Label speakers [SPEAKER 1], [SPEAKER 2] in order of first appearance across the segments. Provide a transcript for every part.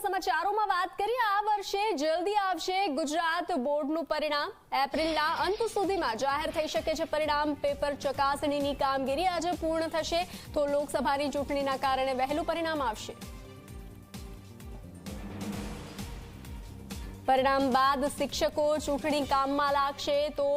[SPEAKER 1] સમાચારોમાં વાત કરીએ. આ વર્ષે જલ્દી આવશે ગુજરાત બોર્ડનું પરિણામ. એપ્રિલના અંત સુધીમાં જાહેર થઈ શકે છે પરિણામ. પેપર ચકાસણીની કામગીરી આજે પૂર્ણ થશે. તો લોકસભાની ચૂંટણીના કારણે વહેલું પરિણામ આવશે. પરિણામ બાદ શિક્ષકો ચૂંટણી કામમાં લાગશે તો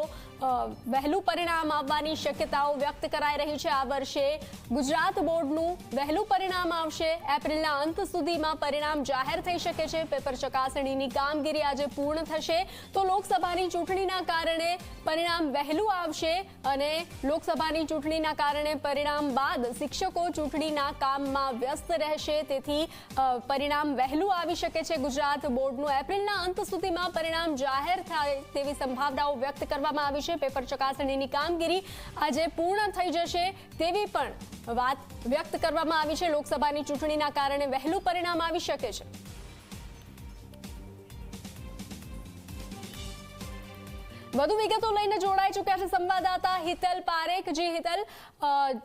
[SPEAKER 1] વહેલું પરિણામ આવવાની શક્યતાઓ વ્યક્ત કરાઈ રહી છે આ વર્ષે. ગુજરાત બોર્ડનું વહેલું પરિણામ આવશે. એપ્રિલના અંત સુધીમાં પરિણામ જાહેર થઈ શકે છે. પેપર ચકાસણીની કામગીરી આજે પૂર્ણ થશે. તો લોકસભાની ચૂંટણીના કારણે પરિણામ વહેલું આવશે અને લોકસભાની ચૂંટણીના કારણે પરિણામ બાદ શિક્ષકો ચૂંટણીના કામમાં વ્યસ્ત રહેશે. તેથી પરિણામ વહેલું આવી શકે છે. ગુજરાત બોર્ડનું એપ્રિલના અંત સુધીમાં પરિણામ જાહેર થાય તેવી સંભાવનાઓ વ્યક્ત કરવામાં આવી છે પેપર ચકાસણીની કામગીરી આજે પૂર્ણ થઈ જશે તેવી પણ વાત વ્યક્ત કરવામાં આવી છે. લોકસભાની ચૂંટણીના કારણે વહેલું પરિણામ આવી શકે છે. વધુ વિગતો લઈને જોડાઈ ચૂક્યા છે સંવાદદાતા હિતલ પારેખ. જી હિતલ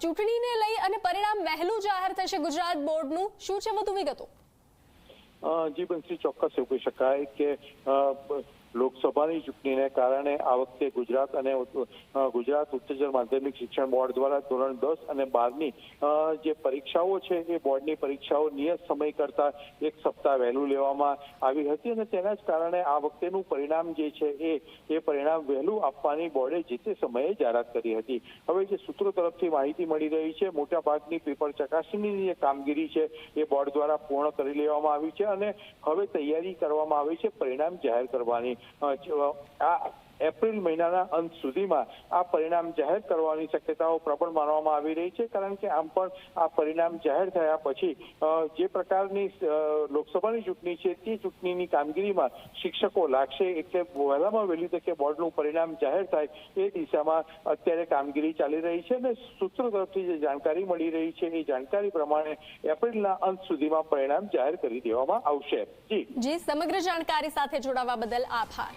[SPEAKER 1] ચૂંટણીને લઈ અને પરિણામ વહેલું જાહેર થશે ગુજરાત બોર્ડનું. શું છે વધુ વિગતો?
[SPEAKER 2] જી બંસી ચોક્કસ એવું કહી શકાય કે લોકસભાની ચૂંટણીને કારણે આ વખતે ગુજરાત અને ગુજરાત ઉચ્ચતર માધ્યમિક શિક્ષણ બોર્ડ દ્વારા ધોરણ દસ અને બારની જે પરીક્ષાઓ છે એ બોર્ડની પરીક્ષાઓ નિયત સમય કરતા એક સપ્તાહ વહેલું લેવામાં આવી હતી અને તેના જ કારણે આ વખતેનું પરિણામ જે છે એ એ પરિણામ વહેલું આપવાની બોર્ડે જે તે સમયે જાહેરાત કરી હતી. હવે જે સૂત્રો તરફથી માહિતી મળી રહી છે મોટા ભાગની પેપર ચકાસણીની જે કામગીરી છે એ બોર્ડ દ્વારા પૂર્ણ કરી લેવામાં આવી છે અને હવે તૈયારી કરવામાં આવી છે, પરિણામ જાહેર કરવાની. અ, જ- આ એપ્રિલ મહિનાના અંત સુધીમાં આ પરિણામ જાહેર કરવાની શક્યતાઓ પ્રબળ માનવામાં આવી રહી છે, કારણ કે આમ પણ આ પરિણામ જાહેર થયા પછી જે પ્રકારની લોકસભાની ચૂંટણી છે, તે ચૂંટણીની કામગીરીમાં શિક્ષકો લાગશે એટલે વહેલામાં વહેલી તકે બોર્ડનું પરિણામ જાહેર થાય એ દિશામાં અત્યારે કામગીરી ચાલી રહી છે અને સૂત્રો તરફથી જે જાણકારી મળી રહી છે, એ જાણકારી પ્રમાણે એપ્રિલના અંત સુધીમાં પરિણામ જાહેર કરી દેવામાં આવશે. જી.
[SPEAKER 1] જી, સમગ્ર જાણકારી સાથે જોડાવા બદલ આભાર.